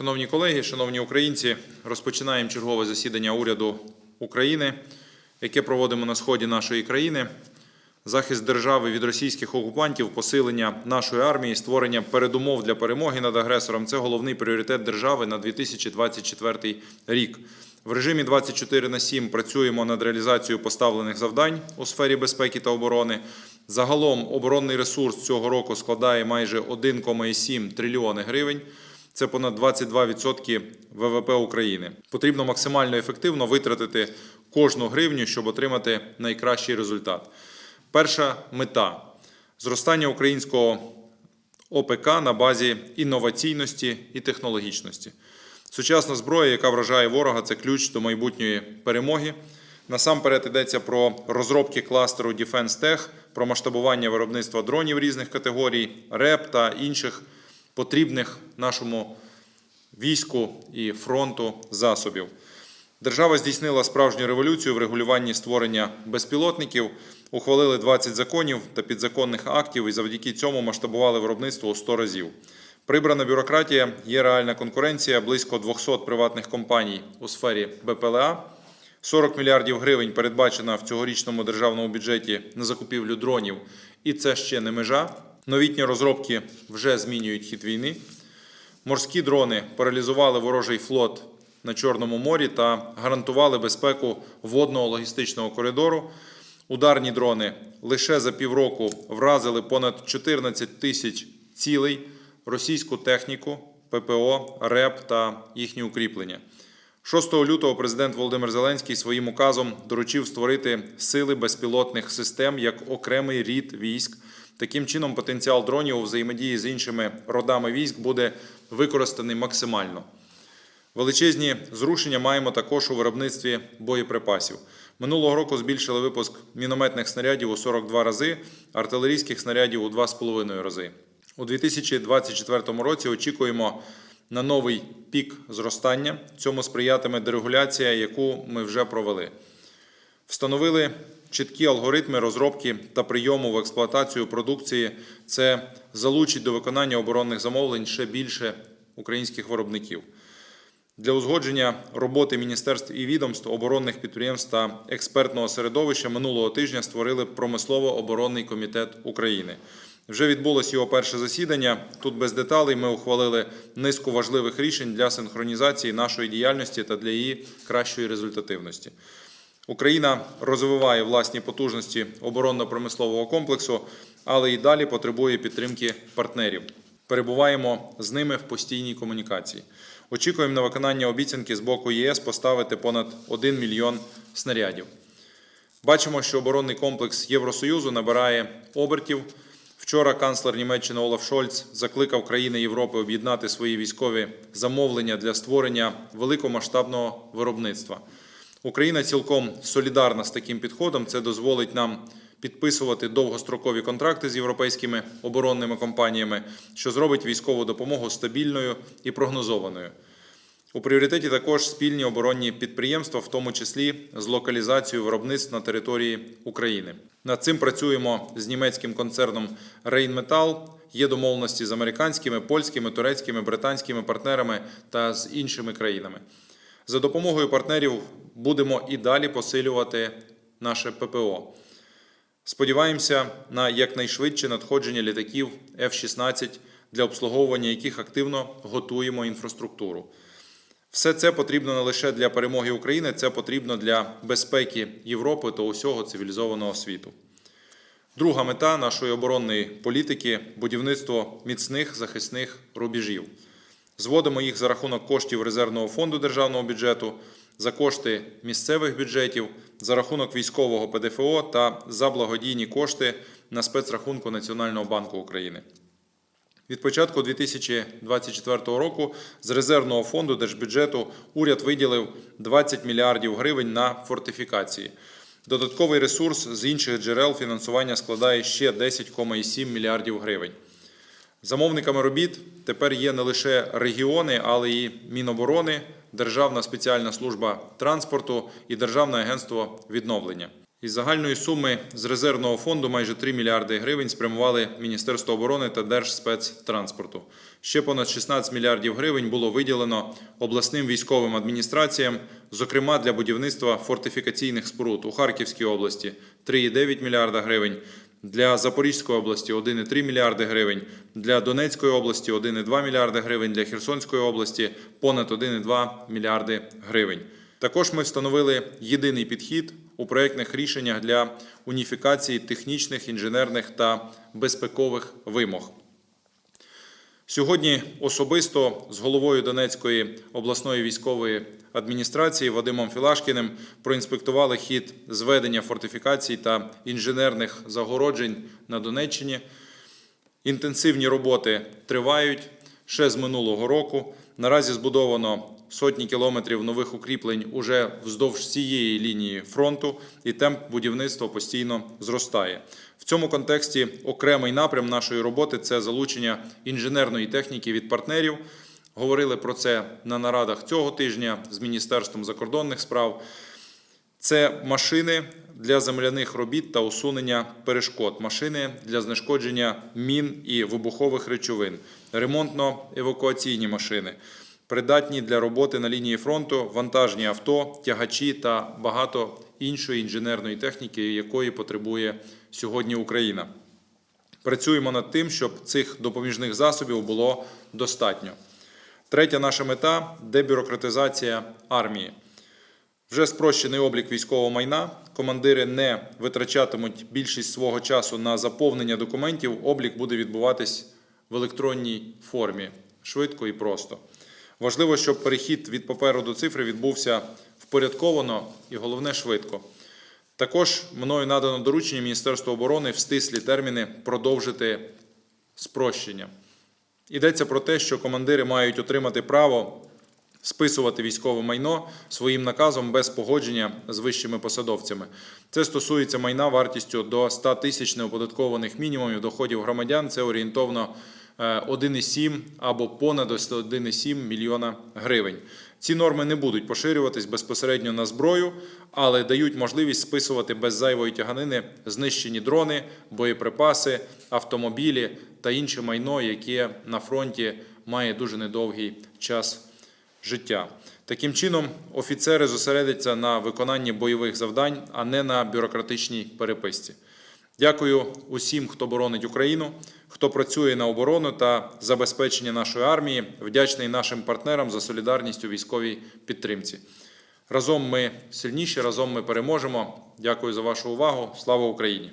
Шановні колеги, шановні українці, розпочинаємо чергове засідання уряду України, яке проводимо на сході нашої країни. Захист держави від російських окупантів, посилення нашої армії, створення передумов для перемоги над агресором це головний пріоритет держави на 2024 рік. В режимі 24 на 7 працюємо над реалізацією поставлених завдань у сфері безпеки та оборони. Загалом оборонний ресурс цього року складає майже 1,7 трильйони гривень. Це понад 22% ВВП України. Потрібно максимально ефективно витратити кожну гривню, щоб отримати найкращий результат. Перша мета зростання українського ОПК на базі інноваційності і технологічності. Сучасна зброя, яка вражає ворога, це ключ до майбутньої перемоги. Насамперед йдеться про розробки кластеру Defense Tech, про масштабування виробництва дронів різних категорій, РЕП та інших потрібних нашому війську і фронту засобів. Держава здійснила справжню революцію в регулюванні створення безпілотників, ухвалили 20 законів та підзаконних актів і завдяки цьому масштабували виробництво у 100 разів. Прибрана бюрократія, є реальна конкуренція, близько 200 приватних компаній у сфері БПЛА. 40 мільярдів гривень передбачено в цьогорічному державному бюджеті на закупівлю дронів, і це ще не межа. Новітні розробки вже змінюють хід війни. Морські дрони паралізували ворожий флот на Чорному морі та гарантували безпеку водного логістичного коридору. Ударні дрони лише за півроку вразили понад 14 тисяч цілей, російську техніку, ППО, РЕП та їхні укріплення. 6 лютого президент Володимир Зеленський своїм указом доручив створити сили безпілотних систем як окремий рід військ. Таким чином, потенціал дронів у взаємодії з іншими родами військ буде використаний максимально. Величезні зрушення маємо також у виробництві боєприпасів. Минулого року збільшили випуск мінометних снарядів у 42 рази, артилерійських снарядів у 2,5 рази. У 2024 році очікуємо на новий пік зростання. Цьому сприятиме дерегуляція, яку ми вже провели. Встановили чіткі алгоритми розробки та прийому в експлуатацію продукції. Це залучить до виконання оборонних замовлень ще більше українських виробників. Для узгодження роботи міністерств і відомств, оборонних підприємств та експертного середовища минулого тижня створили промислово-оборонний комітет України. Вже відбулось його перше засідання. Тут без деталей ми ухвалили низку важливих рішень для синхронізації нашої діяльності та для її кращої результативності. Україна розвиває власні потужності оборонно-промислового комплексу, але і далі потребує підтримки партнерів. Перебуваємо з ними в постійній комунікації. Очікуємо на виконання обіцянки з боку ЄС поставити понад 1 мільйон снарядів. Бачимо, що оборонний комплекс Євросоюзу набирає обертів. Вчора канцлер Німеччини Олаф Шольц закликав країни Європи об'єднати свої військові замовлення для створення великомасштабного виробництва. Україна цілком солідарна з таким підходом. Це дозволить нам підписувати довгострокові контракти з європейськими оборонними компаніями, що зробить військову допомогу стабільною і прогнозованою. У пріоритеті також спільні оборонні підприємства, в тому числі з локалізацією виробництв на території України. Над цим працюємо з німецьким концерном Rheinmetall. Є домовленості з американськими, польськими, турецькими, британськими партнерами та з іншими країнами. За допомогою партнерів будемо і далі посилювати наше ППО. Сподіваємося на якнайшвидше надходження літаків F-16, для обслуговування яких активно готуємо інфраструктуру. Все це потрібно не лише для перемоги України, це потрібно для безпеки Європи та усього цивілізованого світу. Друга мета нашої оборонної політики будівництво міцних захисних рубежів. Зводимо їх за рахунок коштів резервного фонду державного бюджету, за кошти місцевих бюджетів, за рахунок військового ПДФО та за благодійні кошти на спецрахунку Національного банку України. Від початку 2024 року з резервного фонду держбюджету уряд виділив 20 мільярдів гривень на фортифікації. Додатковий ресурс з інших джерел фінансування складає ще 10,7 мільярдів гривень. Замовниками робіт тепер є не лише регіони, але й Міноборони, Державна спеціальна служба транспорту і Державне агентство відновлення. Із загальної суми з резервного фонду майже 3 мільярди гривень спрямували Міністерство оборони та Держспецтранспорту. Ще понад 16 мільярдів гривень було виділено обласним військовим адміністраціям, зокрема для будівництва фортифікаційних споруд у Харківській області 3,9 мільярда гривень, для Запорізької області 1,3 мільярди гривень, для Донецької області 1,2 мільярди гривень, для Херсонської області понад 1,2 мільярди гривень. Також ми встановили єдиний підхід у проєктних рішеннях для уніфікації технічних, інженерних та безпекових вимог. Сьогодні особисто з головою Донецької обласної військової адміністрації Вадимом Філашкіним проінспектували хід зведення фортифікацій та інженерних загороджень на Донеччині. Інтенсивні роботи тривають ще з минулого року. Наразі збудовано сотні кілометрів нових укріплень уже вздовж всієї лінії фронту, і темп будівництва постійно зростає. В цьому контексті окремий напрям нашої роботи це залучення інженерної техніки від партнерів. Говорили про це на нарадах цього тижня з Міністерством закордонних справ. Це машини для земляних робіт та усунення перешкод, машини для знешкодження мін і вибухових речовин, ремонтно-евакуаційні машини, придатні для роботи на лінії фронту, вантажні авто, тягачі та багато іншої інженерної техніки, якої потребує сьогодні Україна. Працюємо над тим, щоб цих допоміжних засобів було достатньо. Третя наша мета дебюрократизація армії. Вже спрощений облік військового майна. Командири не витрачатимуть більшість свого часу на заповнення документів. Облік буде відбуватись в електронній формі швидко і просто. Важливо, щоб перехід від паперу до цифри відбувся впорядковано і головне швидко. Також мною надано доручення Міністерству оборони в стислі терміни продовжити спрощення. Йдеться про те, що командири мають отримати право списувати військове майно своїм наказом без погодження з вищими посадовцями. Це стосується майна вартістю до 100 тисяч неоподаткованих мінімумів доходів громадян. Це орієнтовно 1,7 або понад 1,7 мільйона гривень. Ці норми не будуть поширюватись безпосередньо на зброю, але дають можливість списувати без зайвої тяганини знищені дрони, боєприпаси, автомобілі та інше майно, яке на фронті має дуже недовгий час життя. Таким чином, офіцери зосередяться на виконанні бойових завдань, а не на бюрократичній переписці. Дякую усім, хто боронить Україну, хто працює на оборону та забезпечення нашої армії. Вдячний нашим партнерам за солідарність у військовій підтримці. Разом ми сильніші, разом ми переможемо. Дякую за вашу увагу. Слава Україні!